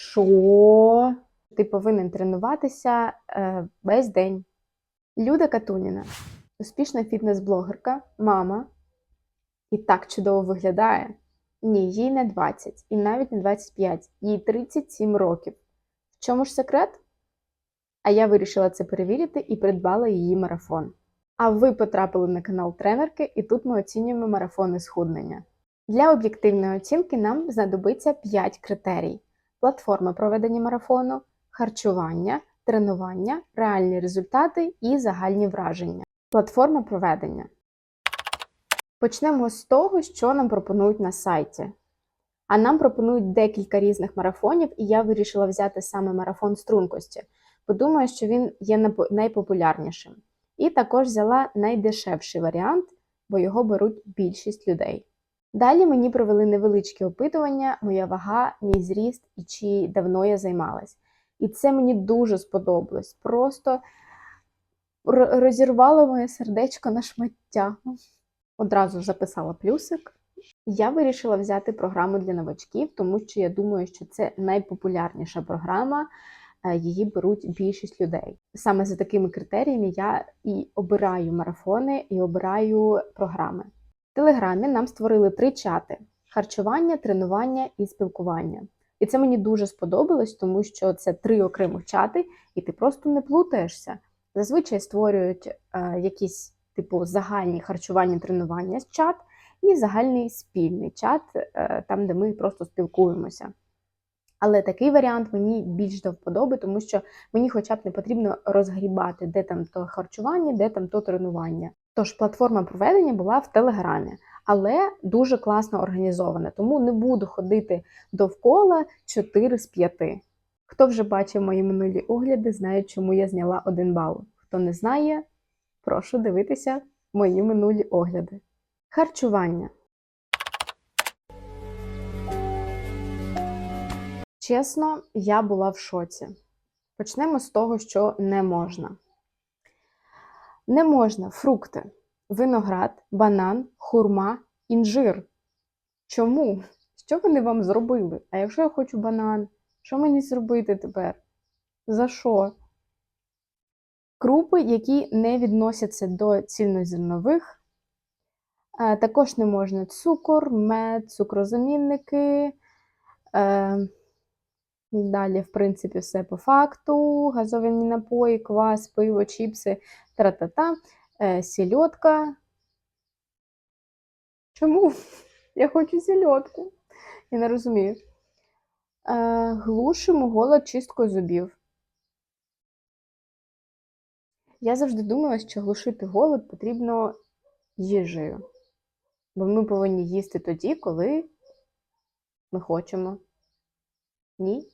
Що? Ти повинен тренуватися е, весь день. Люда Катуніна, успішна фітнес-блогерка, мама. І так чудово виглядає. Ні, їй не 20 і навіть не 25, їй 37 років. В чому ж секрет? А я вирішила це перевірити і придбала її марафон. А ви потрапили на канал тренерки, і тут ми оцінюємо марафони схуднення. Для об'єктивної оцінки нам знадобиться 5 критерій: платформа проведення марафону, харчування, тренування, реальні результати і загальні враження. Платформа проведення. Почнемо з того, що нам пропонують на сайті. А нам пропонують декілька різних марафонів, і я вирішила взяти саме марафон стрункості, бо думаю, що він є найпопулярнішим. І також взяла найдешевший варіант, бо його беруть більшість людей. Далі мені провели невеличке опитування, моя вага, мій зріст і чи давно я займалась. І це мені дуже сподобалось. Просто розірвало моє сердечко на шмаття. Одразу записала плюсик. Я вирішила взяти програму для новачків, тому що я думаю, що це найпопулярніша програма, е, її беруть більшість людей. Саме за такими критеріями я і обираю марафони, і обираю програми. Телеграмі нам створили три чати: харчування, тренування і спілкування. І це мені дуже сподобалось, тому що це три окремих чати, і ти просто не плутаєшся. Зазвичай створюють е, якісь типу загальні харчування тренування з чат і загальний спільний чат, е, там, де ми просто спілкуємося. Але такий варіант мені більш до вподоби, тому що мені хоча б не потрібно розгрібати, де там то харчування, де там то тренування. Тож платформа проведення була в Телеграмі, але дуже класно організована, тому не буду ходити довкола 4 з 5. Хто вже бачив мої минулі огляди, знає, чому я зняла 1 бал. Хто не знає, прошу дивитися мої минулі огляди. Харчування. Чесно, я була в шоці. Почнемо з того, що не можна. Не можна фрукти, виноград, банан, хурма, інжир. Чому? Що вони вам зробили? А якщо я хочу банан, що мені зробити тепер? За що? Крупи, які не відносяться до цільнозернових, Е, Також не можна цукор, мед, цукрозамінники. Е, Далі, в принципі, все по факту. Газовані напої, квас, пиво, чіпси, тра-та-та, сільотка. Чому? Я хочу сільотку. Я не розумію. Е, Глушимо голод чисткою зубів. Я завжди думала, що глушити голод потрібно їжею. Бо ми повинні їсти тоді, коли ми хочемо. Ні?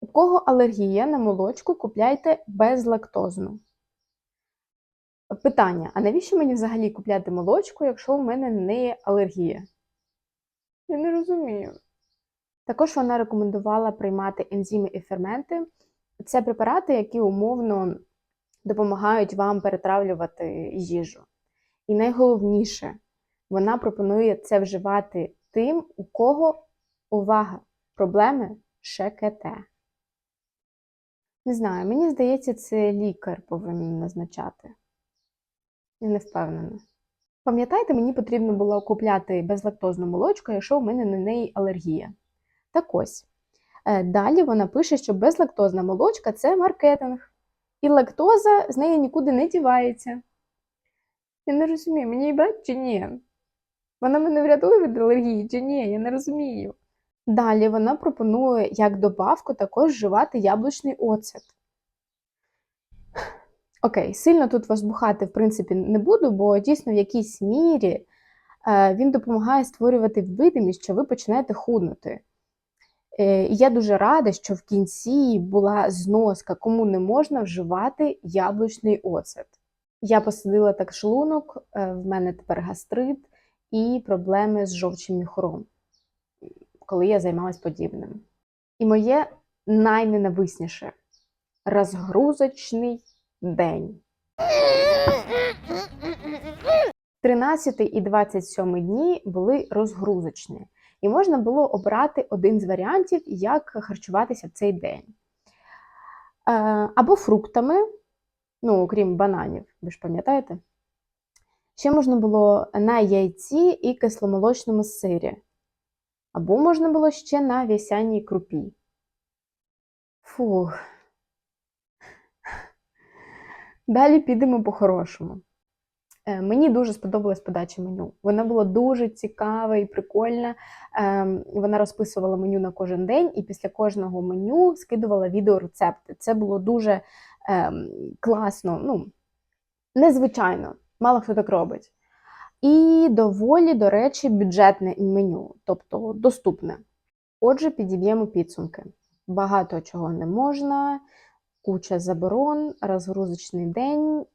У кого алергія на молочку, купляйте безлактозну. Питання: а навіщо мені взагалі купляти молочку, якщо у мене на неї алергія? Я не розумію. Також вона рекомендувала приймати ензими і ферменти. Це препарати, які умовно допомагають вам перетравлювати їжу. І найголовніше, вона пропонує це вживати тим, у кого увага, проблеми ШКТ. Не знаю, мені здається, це лікар повинен назначати. Я не впевнена. Пам'ятаєте, мені потрібно було купляти безлактозну молочку, якщо у мене на неї алергія. Так ось. Е, Далі вона пише, що безлактозна молочка це маркетинг. І лактоза з неї нікуди не дівається. Я не розумію, мені її брати чи ні? Вона мене врятує від алергії чи ні? Я не розумію. Далі вона пропонує як добавку також вживати яблучний оцет. Окей, сильно тут вас бухати, в принципі, не буду, бо дійсно в якійсь мірі е, він допомагає створювати видимість, що ви починаєте худнути. Е, І я дуже рада, що в кінці була зноска, кому не можна вживати яблучний оцет. Я посадила так шлунок, е, в мене тепер гастрит і проблеми з жовчим міхуром, коли я займалась подібним. І моє найненависніше розгрузочний день. 13 і 27 дні були розгрузочні. і можна було обрати один з варіантів, як харчуватися в цей день. Е, Або фруктами, ну, окрім бананів, ви ж пам'ятаєте? Ще можна було на яйці і кисломолочному сирі. Або можна було ще на вісяній крупі. Фух. Далі підемо по-хорошому. Е, Мені дуже сподобалась подача меню. Вона була дуже цікава і прикольна. Ем, Вона розписувала меню на кожен день, і після кожного меню скидувала відеорецепти. Це було дуже ем, класно, ну, незвичайно. Мало хто так робить. І доволі, до речі, бюджетне меню, тобто доступне. Отже, підіб'ємо підсумки. Багато чого не можна, куча заборон, розгрузочний день,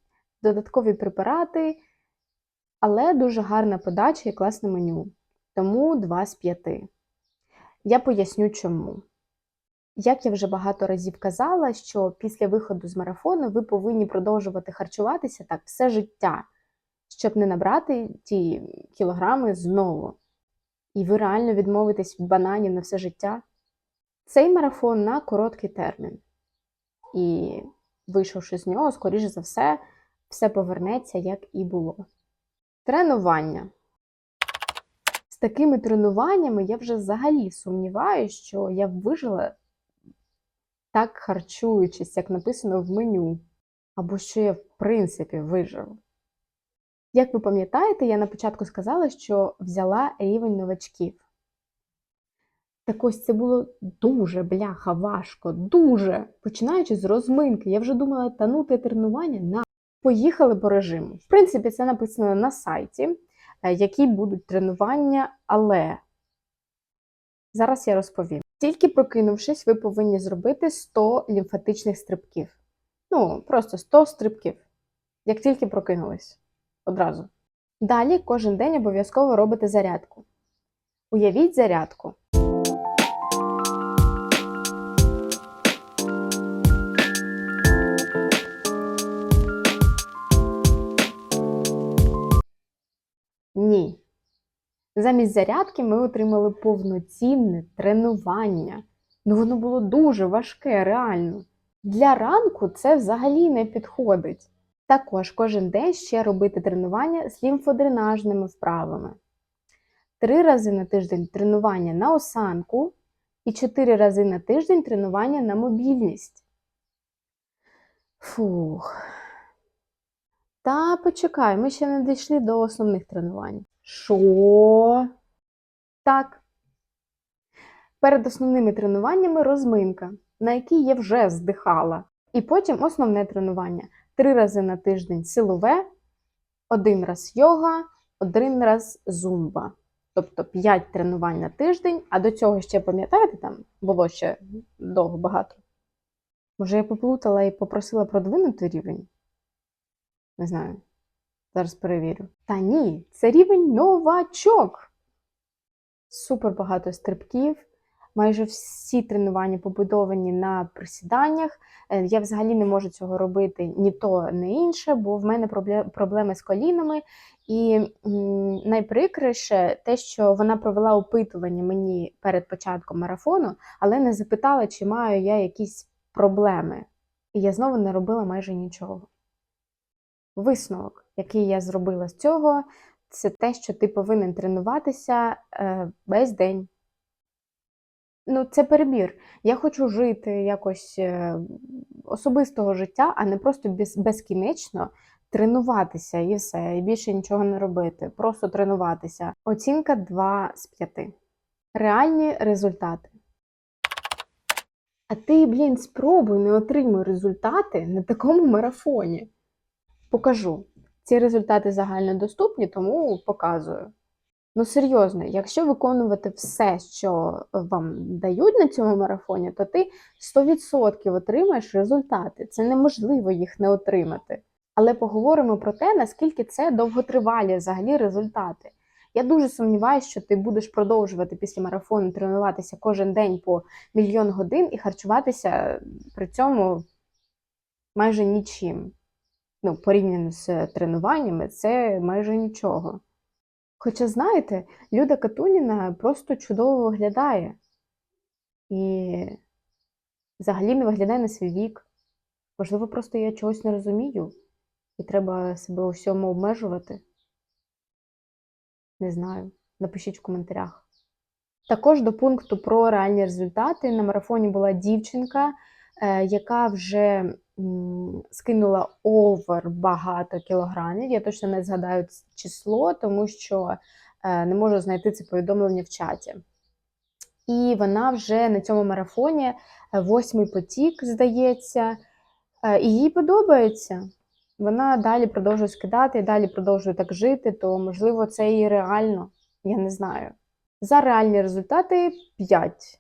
додаткові препарати, але дуже гарна подача і класне меню. Тому 2 з 5. Я поясню чому. Як я вже багато разів казала, що після виходу з марафону ви повинні продовжувати харчуватися так все життя, щоб не набрати ті кілограми знову. І ви реально відмовитесь від бананів на все життя. Цей марафон на короткий термін. І, вийшовши з нього, скоріше за все, все повернеться, як і було. Тренування. З такими тренуваннями я вже взагалі сумніваюся, що я вижила так харчуючись, як написано в меню, або що я, в принципі, виживу. Як ви пам'ятаєте, я на початку сказала, що взяла рівень новачків. Так ось це було дуже бляха важко, дуже. Починаючи з розминки, я вже думала танути тренування на поїхали по режиму. В принципі, це написано на сайті, е, які будуть тренування, але зараз я розповім. Тільки прокинувшись, ви повинні зробити 100 лімфатичних стрибків. Ну, просто 100 стрибків. Як тільки прокинулись. Одразу. Далі кожен день обов'язково робите зарядку. Уявіть зарядку. Ні. Замість зарядки ми отримали повноцінне тренування. Ну, воно було дуже важке, реально. Для ранку це взагалі не підходить. Також кожен день ще робити тренування з лімфодренажними вправами. Три рази на тиждень тренування на осанку і чотири рази на тиждень тренування на мобільність. Фух. Та почекай, ми ще не дійшли до основних тренувань. Що? Так. Перед основними тренуваннями розминка, на якій я вже здихала. І потім основне тренування. Три рази на тиждень силове, один раз йога, один раз зумба. Тобто 5 тренувань на тиждень, а до цього ще, пам'ятаєте, там було ще довго багато. Може, я поплутала і попросила продвинути рівень? Не знаю. Зараз перевірю. Та ні, це рівень новачок. Супер багато стрибків. Майже всі тренування побудовані на присіданнях. Е, Я взагалі не можу цього робити ні то, ні інше, бо в мене проблеми з колінами. І м, найприкрише те, що вона провела опитування мені перед початком марафону, але не запитала, чи маю я якісь проблеми. І я знову не робила майже нічого. Висновок, який я зробила з цього, це те, що ти повинен тренуватися е, весь день. Ну, це перебір. Я хочу жити якось е, особистого життя, а не просто без, безкінечно тренуватися і все, і більше нічого не робити. Просто тренуватися. Оцінка 2 з 5. Реальні результати. А ти, блін, спробуй не отримуй результати на такому марафоні. Покажу. Ці результати загальнодоступні, тому показую. Ну, серйозно, якщо виконувати все, що вам дають на цьому марафоні, то ти 100% отримаєш результати. Це неможливо їх не отримати. Але поговоримо про те, наскільки це довготривалі взагалі результати. Я дуже сумніваюся, що ти будеш продовжувати після марафону тренуватися кожен день по мільйон годин і харчуватися при цьому майже нічим. Ну, порівняно з тренуваннями, це майже нічого. Хоча, знаєте, Люда Катуніна просто чудово виглядає і взагалі не виглядає на свій вік. Можливо, просто я чогось не розумію, і треба себе у всьому обмежувати. Не знаю. Напишіть в коментарях. Також до пункту про реальні результати на марафоні була дівчинка, е, яка вже скинула овер багато кілограмів. Я точно не згадаю число, тому що е, не можу знайти це повідомлення в чаті. І вона вже на цьому марафоні е, восьмий потік, здається, е, і їй подобається. Вона далі продовжує скидати, далі продовжує так жити, то можливо це і реально, я не знаю. За реальні результати 5.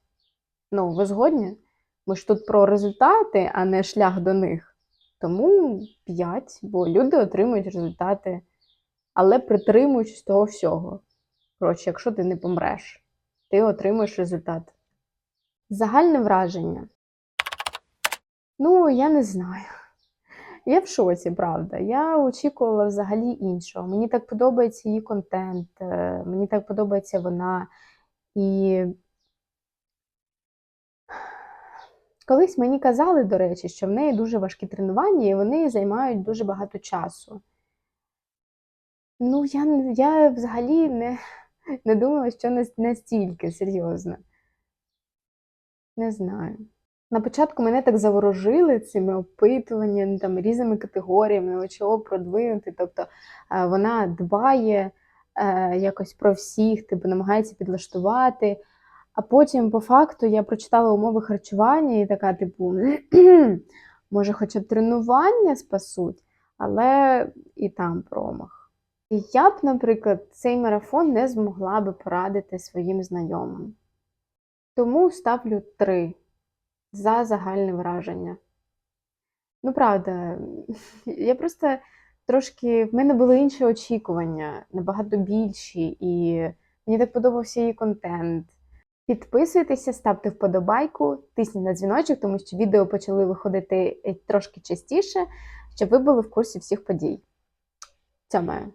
Ну, ви згодні? Ми ж тут про результати, а не шлях до них. Тому 5, бо люди отримують результати, але притримуючись того всього. Коротше, якщо ти не помреш, ти отримуєш результат. Загальне враження. Ну, я не знаю. Я в шоці, правда. Я очікувала взагалі іншого. Мені так подобається її контент, е, мені так подобається вона. І колись мені казали, до речі, що в неї дуже важкі тренування і вони займають дуже багато часу. Ну, я, я взагалі не, не думала, що настільки серйозно. Не знаю. На початку мене так заворожили цими опитуваннями, там, різними категоріями, чого продвинути. Тобто е, вона дбає е, якось про всіх, типу, намагається підлаштувати. А потім, по факту, я прочитала умови харчування і така, типу, може, хоча б тренування спасуть, але і там промах. І я б, наприклад, цей марафон не змогла би порадити своїм знайомим. Тому ставлю 3 за загальне враження. Ну, правда, я просто трошки. В мене були інші очікування, набагато більші, і мені так подобався її контент. Підписуйтеся, ставте вподобайку, тисніть на дзвіночок, тому що відео почали виходити е, трошки частіше, щоб ви були в курсі всіх подій. Цьомаю.